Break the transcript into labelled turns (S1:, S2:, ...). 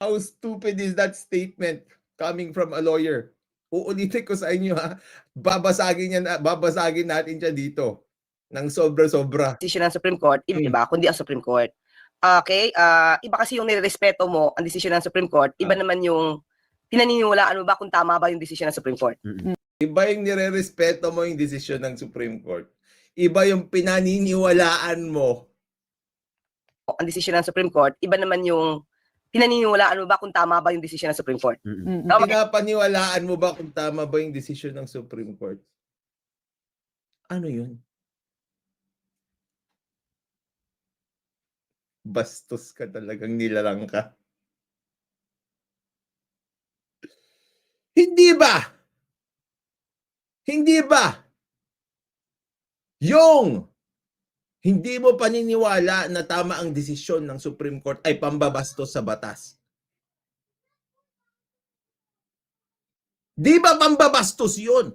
S1: How stupid is that statement coming from a lawyer? Uulitin ko sa inyo ha. Babasagin yan, babasagin natin siya dito ng sobra-sobra.
S2: desisyon ng Supreme Court, iba,
S1: Mm.
S2: iba, kundi ang Supreme Court. Okay, ah iba kasi yung nirespeto mo ang desisyon ng Supreme Court, iba
S1: Ah.
S2: naman yung pinaniniwalaan mo ba kung tama ba yung desisyon ng Supreme Court.
S1: Iba yung nire-respeto mo yung desisyon ng Supreme Court. Iba yung pinaniniwalaan mo.
S2: Ang desisyon ng Supreme Court, iba naman yung pinaniniwalaan mo ba kung tama ba yung desisyon ng Supreme Court.
S3: Mm.
S2: Tama ba?
S1: Pinapaniwalaan mo ba kung tama ba yung desisyon ng Supreme Court? Ano yun? Bastos ka talagang nilalang ka. Hindi ba? Hindi ba? Yung hindi mo paniniwala na tama ang desisyon ng Supreme Court ay pambabastos sa batas. Di ba pambabastos yun?